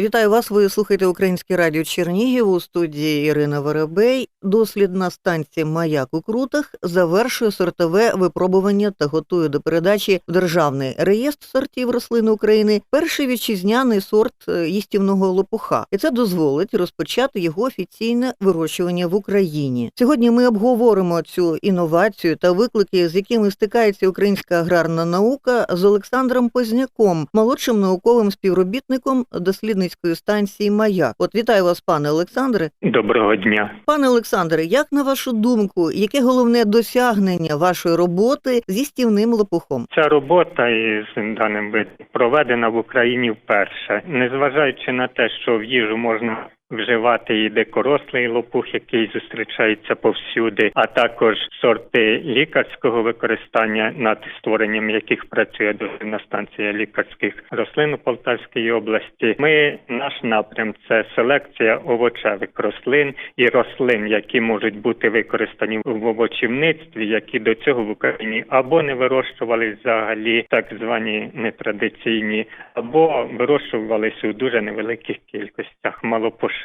Вітаю вас. Ви слухаєте Українське радіо Чернігів у студії Ірина Воробей. Дослідна станція Маяк у Крутах завершує сортове випробування та готує до передачі державний реєстр сортів рослин України перший вітчизняний сорт е, їстівного лопуха, і це дозволить розпочати його офіційне вирощування в Україні. Сьогодні ми обговоримо цю інновацію та виклики, з якими стикається українська аграрна наука з Олександром Позняком, молодшим науковим співробітником дослідницької станції Маяк. От вітаю вас, пане Олександре. Доброго дня. Пане Олександре, як на вашу думку, яке головне досягнення вашої роботи зі стівним лопухом? Ця робота із даним видом проведена в Україні вперше, незважаючи на те, що в їжу можна вживати і дикорослий лопух, який зустрічається повсюди, а також сорти лікарського використання, над створенням яких працює дослідна станція лікарських рослин у Полтавській області. Ми наш напрям це селекція овочевих рослин і рослин, які можуть бути використані в овочівництві, які до цього в Україні або не вирощували взагалі так звані нетрадиційні, або вирощувалися у дуже невеликих кількостях,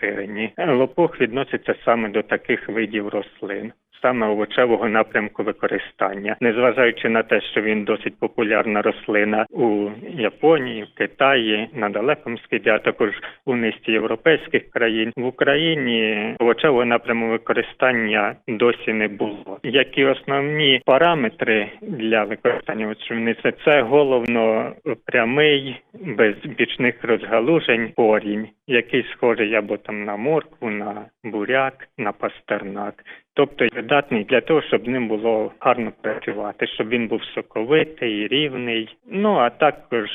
малопоширені. Лопух відноситься саме до таких видів рослин. Саме овочевого напрямку використання, незважаючи на те, що він досить популярна рослина у Японії, в Китаї, на далекому східі, а також у низці європейських країн в Україні овочевого напряму використання досі не було. Які основні параметри для використання овочівництва – це головно прямий без бічних розгалужень корінь, який схожий або там на моркву, на буряк, на пастернак. Тобто придатний для того, щоб ним було гарно працювати, щоб він був соковитий, рівний. Ну а також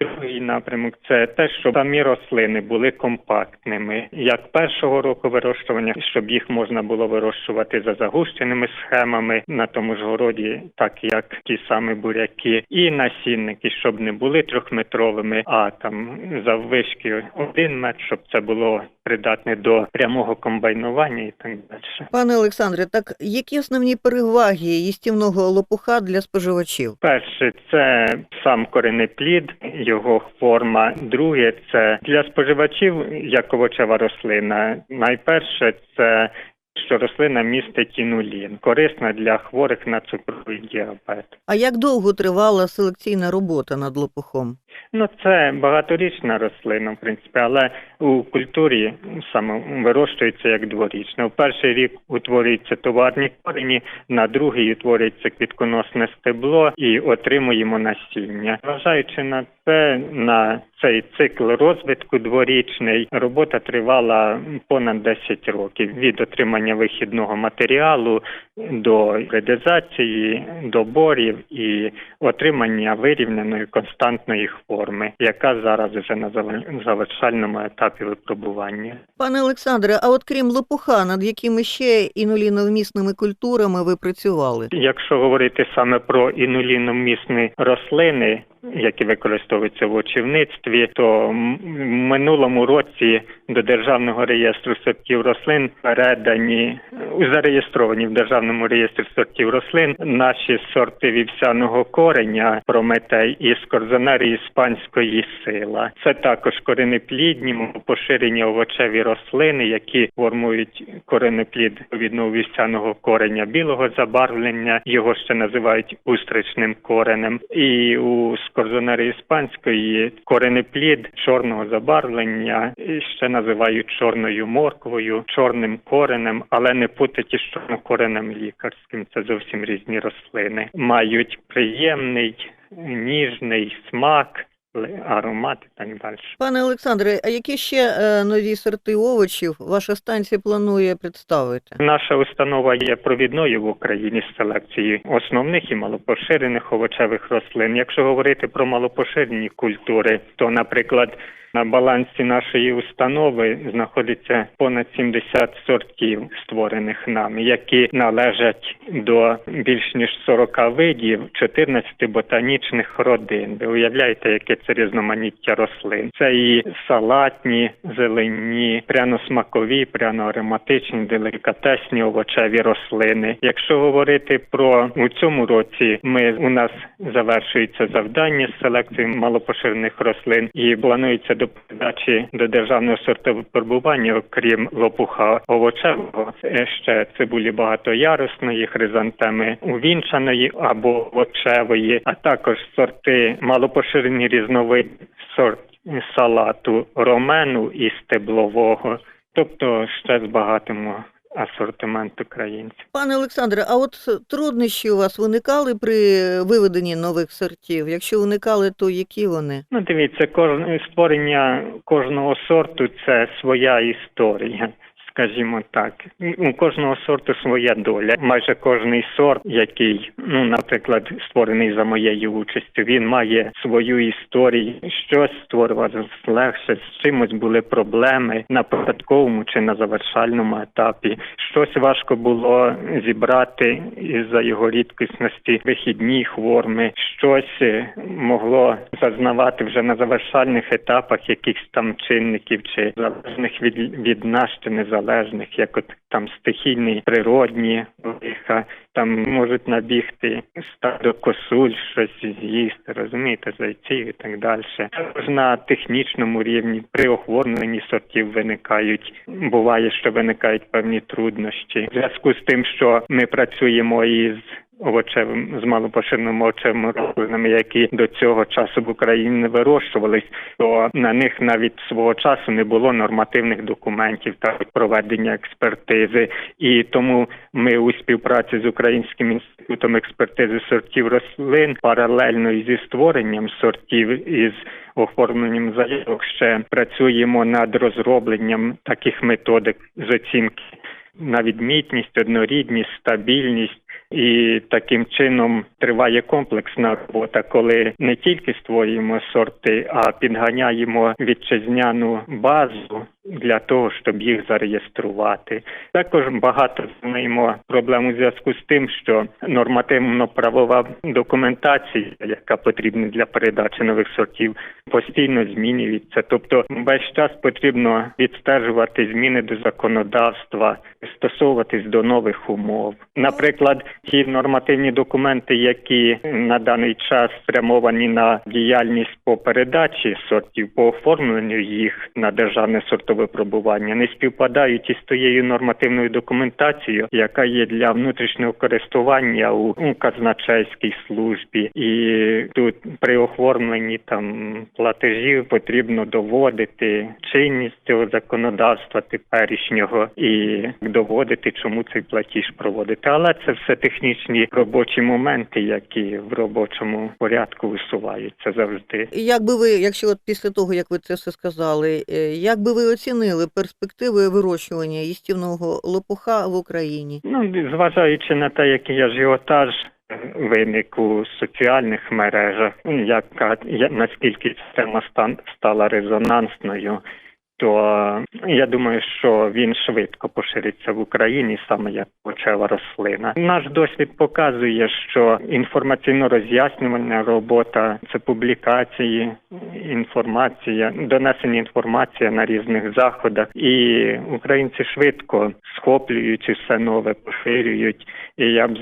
другий напрямок це те, щоб самі рослини були компактними, як першого року вирощування, щоб їх можна було вирощувати за загущеними схемами на тому ж городі, так як ті самі буряки, і насінники, щоб не були трьохметровими, а там заввишки один метр, щоб це було придатне до прямого комбайнування і так далі. Пане Олександре, так які основні переваги їстівного лопуха для споживачів? Перше, це сам коренеплід, його форма. Друге, це для споживачів як овочева рослина. Найперше це що рослина містить інулін, корисна для хворих на цукровий діабет. А як довго тривала селекційна робота над лопухом? Ну, це багаторічна рослина, в принципі, але у культурі саме вирощується як дворічна. У перший рік утворюються товарні корені, на другий утворюється квітконосне стебло і отримуємо насіння. Зважаючи на це, на цей цикл розвитку дворічний, робота тривала понад 10 років від отримання вихідного матеріалу до редизації, доборів і отримання вирівняної константної форми, яка зараз вже на завершальному етапі випробування. Пане Олександре, а от крім лопуха, над якими ще інуліновмісними культурами ви працювали? Якщо говорити саме про інуліновмісні рослини, які використовуються в очівництві, то в минулому році до державного реєстру сортів рослин передані зареєстровані в державному реєстрі сортів рослин наші сорти вівсяного кореня Прометей і скорзонарії іспанської сила. Це також коренеплідні поширені овочеві рослини, які формують коренеплід відповідно вівсяного кореня білого забарвлення. Його ще називають устричним коренем. І у скорзонарії іспанської коренеплід чорного забарвлення ще називають чорною морквою, чорним коренем, але не путаті з чорнокоренем лікарським. Це зовсім різні рослини. Мають приємний ніжний смак. Аромат і так далі. Пане Олександре, а які ще е, нові сорти овочів ваша станція планує представити? Наша установа є провідною в Україні з селекції основних і малопоширених овочевих рослин. Якщо говорити про малопоширені культури, то, наприклад, на балансі нашої установи знаходиться понад 70 сортів, створених нами, які належать до більш ніж 40 видів, 14 ботанічних родин. Ви уявляєте, яке це різноманіття рослин? Це і салатні, зелені, пряно-смакові, пряно-ароматичні, делікатесні овочеві рослини. Якщо говорити про у цьому році, ми у нас завершується завдання з селекції малопоширених рослин і планується до передачі до державного сортового перебування, окрім лопуха овочевого, ще цибулі багатоярусної, хризантеми увінчаної або овочевої, а також сорти малопоширені різновид сорт салату ромену і стеблового, тобто ще збагатимо асортимент українців. Пане Олександре, а от труднощі у вас виникали при виведенні нових сортів? Якщо виникали, то які вони? Ну, дивіться, кожне створення кожного сорту це своя історія. Скажімо так, у кожного сорту своя доля. Майже кожний сорт, який, ну, наприклад, створений за моєю участю, він має свою історію. Щось створювалося легше, з чимось були проблеми на початковому чи на завершальному етапі. Щось важко було зібрати із-за його рідкісності вихідні форми. Щось е, могло зазнавати вже на завершальних етапах якихось там чинників чи залежних від, від нас чи незалежних, як от там стихійні природні лиха, там можуть набігти стадо косуль, щось з'їсти, розумієте, зайців і так далі. Також на технічному рівні при оформленні сортів виникають, буває, що виникають певні труднощі. В зв'язку з тим, що ми працюємо із овочевим з малопоширеними овочевими рослинами, які до цього часу в Україні не вирощувались, то на них навіть свого часу не було нормативних документів та проведення експертизи, і тому ми у співпраці з Українським інститутом експертизи сортів рослин паралельно зі створенням сортів із оформленням заявок ще працюємо над розробленням таких методик з оцінки на відмітність, однорідність, стабільність. І таким чином триває комплексна робота, коли не тільки створюємо сорти, а підганяємо вітчизняну базу для того, щоб їх зареєструвати. Також багато маємо проблем у зв'язку з тим, що нормативно-правова документація, яка потрібна для передачі нових сортів, постійно змінюється. Тобто, весь час потрібно відстежувати зміни до законодавства, стосовуватись до нових умов. Наприклад, ті нормативні документи, які на даний час спрямовані на діяльність по передачі сортів, по оформленню їх на державне сортове пробування, не співпадають із тією нормативною документацією, яка є для внутрішнього користування у, у казначейській службі, і тут при оформленні там платежів потрібно доводити чинність цього законодавства теперішнього і доводити, чому цей платіж проводити. Але це все технічні робочі моменти, які в робочому порядку висуваються завжди. Як би ви, якщо от після того, як ви це все сказали, е, як би ви оцінили перспективи вирощування їстівного лопуха в Україні? Ну, зважаючи на те, який ажіотаж виник у соціальних мережах, яка я- наскільки система стала резонансною, то я думаю, що він швидко пошириться в Україні саме як почева рослина. Наш досвід показує, що інформаційно-роз'яснювальна робота це публікації, інформація, донесення інформації на різних заходах, і українці швидко схоплюють усе нове, поширюють. І я б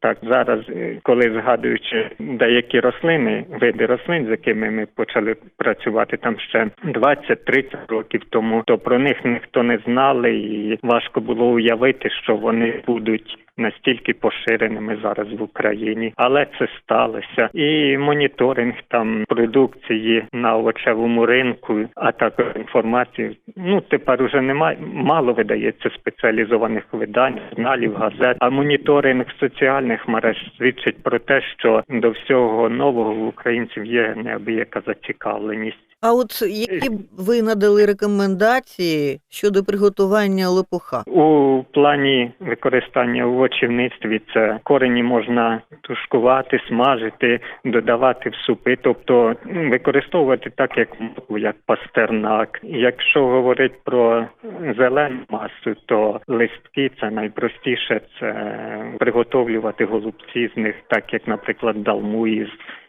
так, зараз, е, коли згадуючи деякі рослини, види рослин, з якими ми почали працювати там ще 20-30 років тому, то про них ніхто не знали, і важко було уявити, що вони будуть настільки поширеними зараз в Україні, але це сталося. І моніторинг там продукції на овочевому ринку, а також інформації. Ну тепер уже немає мало видається спеціалізованих видань, журналів, газет. А моніторинг соціальних мереж свідчить про те, що до всього нового в українців є неабияка зацікавленість. А от які б ви надали рекомендації щодо приготування лопуха? У плані використання овочівництві це корені можна тушкувати, смажити, додавати в супи, тобто використовувати так, як як пастернак. Якщо говорити про зелену масу, то листки це найпростіше це приготовлювати голубці з них, так як, наприклад, далму із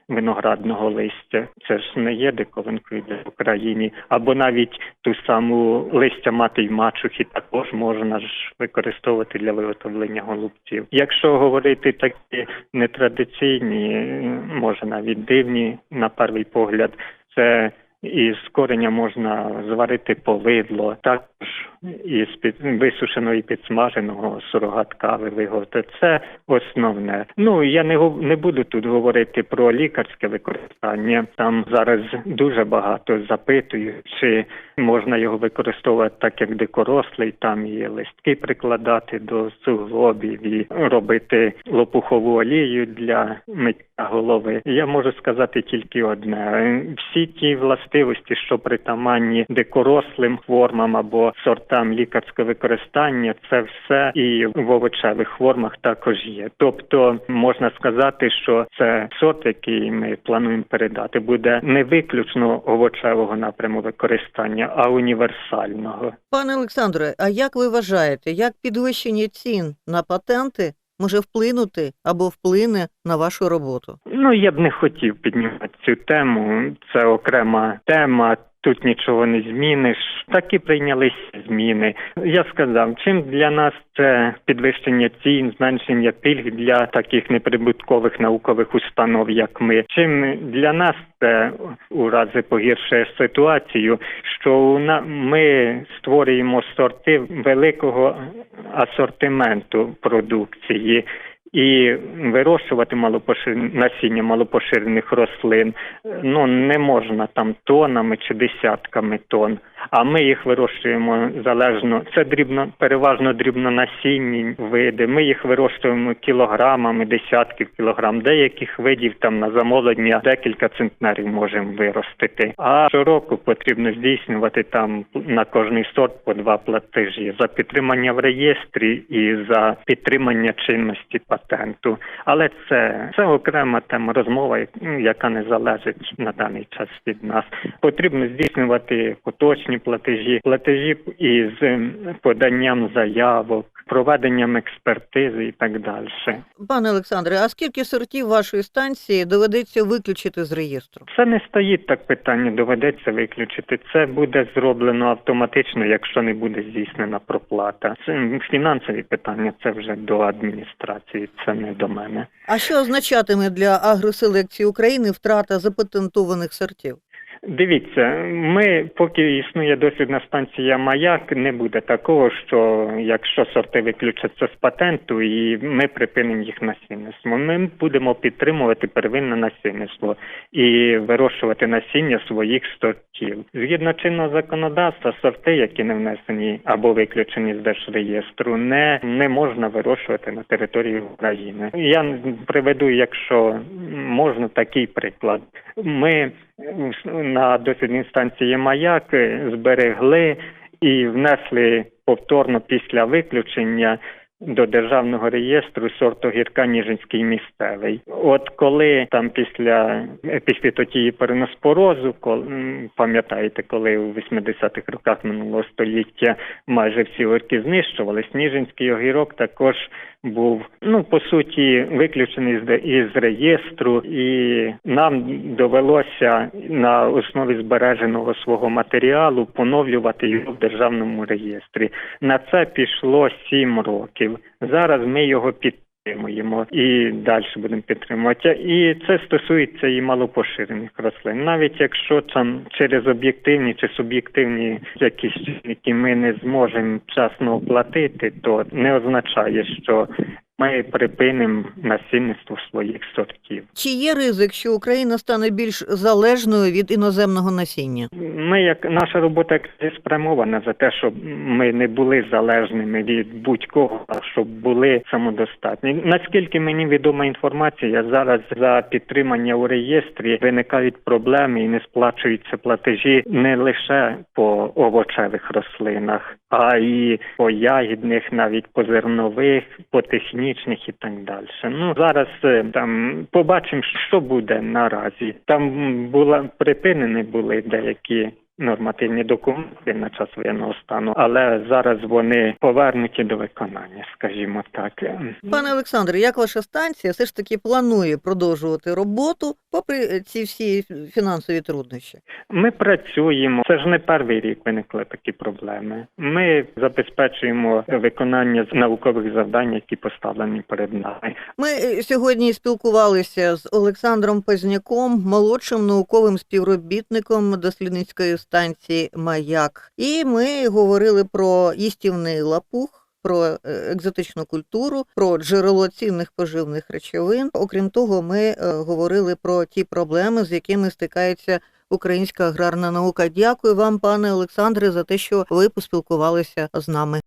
виноградного листя. Це ж не є диковинкою для України. Або навіть ту саму листя мати й мачухи також можна ж використовувати для виготовлення голубців. Якщо говорити такі нетрадиційні, може навіть дивні на перший погляд, це із кореня можна зварити повидло, також із під висушеного і підсмаженого сурогат кави. Це основне. Ну я не не буду тут говорити про лікарське використання. Там зараз дуже багато запитують, чи можна його використовувати так, як дикорослий, там і листки прикладати до суглобів і робити лопухову олію для миття голови. Я можу сказати тільки одне: всі ті властивості, що притаманні дикорослим формам або сортам лікарського використання, це все і в овочевих формах також є. Тобто можна сказати, що це сорт, який ми плануємо передати, буде не виключно овочевого напряму використання, а універсального. Пане Олександре, а як ви вважаєте, як підвищення цін на патенти може вплинути або вплине на вашу роботу? Ну я б не хотів піднімати цю тему. Це окрема тема. Тут нічого не зміниш. Так і прийнялися зміни. Я сказав, чим для нас це підвищення цін, зменшення пільг для таких неприбуткових наукових установ, як ми. Чим для нас це у рази погіршує ситуацію, що ми створюємо сорти великого асортименту продукції. І вирощувати малопошир... насіння малопоширених рослин ну не можна там тонами чи десятками тонн. А ми їх вирощуємо залежно. Це дрібно, переважно дрібнонасінні види. Ми їх вирощуємо кілограмами, десятків кілограм. Деяких видів там на замовлення декілька центнерів можемо виростити. А щороку потрібно здійснювати там на кожний сорт по два платежі за підтримання в реєстрі і за підтримання чинності патенту. Але це, це окрема тема розмова, ну, яка не залежить на даний час від нас. Потрібно здійснювати поточні платежі, платежі із поданням заявок, проведенням експертизи і так далі. Пане Олександре, а скільки сортів вашої станції доведеться виключити з реєстру? Це не стоїть так питання, доведеться виключити. Це буде зроблено автоматично, якщо не буде здійснена проплата. Це фінансові питання, це вже до адміністрації, це не до мене. А що означатиме для агроселекції України втрата запатентованих сортів? Дивіться, ми поки існує дослідна станція маяк, не буде такого, що якщо сорти виключаться з патенту, і ми припинимо їх насінництво. Ми будемо підтримувати первинне насінництво і вирощувати насіння своїх сортів. Згідно чинного законодавства, сорти, які не внесені або виключені з держреєстру, не, не можна вирощувати на території України. Я приведу, якщо можна, такий приклад. Ми на дослідній станції маяк зберегли і внесли повторно після виключення до державного реєстру сорт огірка Ніжинський місцевий. От коли там після епіфітотії переноспорозу, коли, пам'ятаєте, коли у 80-х роках минулого століття майже всі огірки знищувались, Ніжинський огірок також був ну по суті виключений із реєстру, і нам довелося на основі збереженого свого матеріалу поновлювати його в державному реєстрі. На це пішло сім років. Зараз ми його підтримуємо і далі будемо підтримувати. І це стосується і малопоширених рослин. Навіть якщо там через об'єктивні чи суб'єктивні якісь чинники ми не зможемо вчасно оплатити, то не означає, що ми припинимо насильництво своїх сортів. Чи є ризик, що Україна стане більш залежною від іноземного насіння? Ми, як наша робота спрямована за те, щоб ми не були залежними від будь-кого, а щоб були самодостатні. Наскільки мені відома інформація, зараз за підтримання у реєстрі виникають проблеми і не сплачуються платежі не лише по овочевих рослинах, а і по ягідних, навіть по зернових, по технічних і так далі. Ну зараз е, там побачимо, що буде наразі. Там була припинені були деякі. Нормативні документи на час воєнного стану, але зараз вони повернуті до виконання, скажімо так. Пане Олександре, як ваша станція все ж таки планує продовжувати роботу попри ці всі фінансові труднощі. Ми працюємо. Це ж не перший рік виникли такі проблеми. Ми забезпечуємо виконання наукових завдань, які поставлені перед нами. Ми е, сьогодні спілкувалися з Олександром Позняком, молодшим науковим співробітником дослідницької станції Маяк. І ми говорили про їстівний лапух. Про е, екзотичну культуру, про джерело цінних поживних речовин. Окрім того, ми е, говорили про ті проблеми, з якими стикається українська аграрна наука. Дякую вам, пане Олександре, за те, що ви поспілкувалися з нами.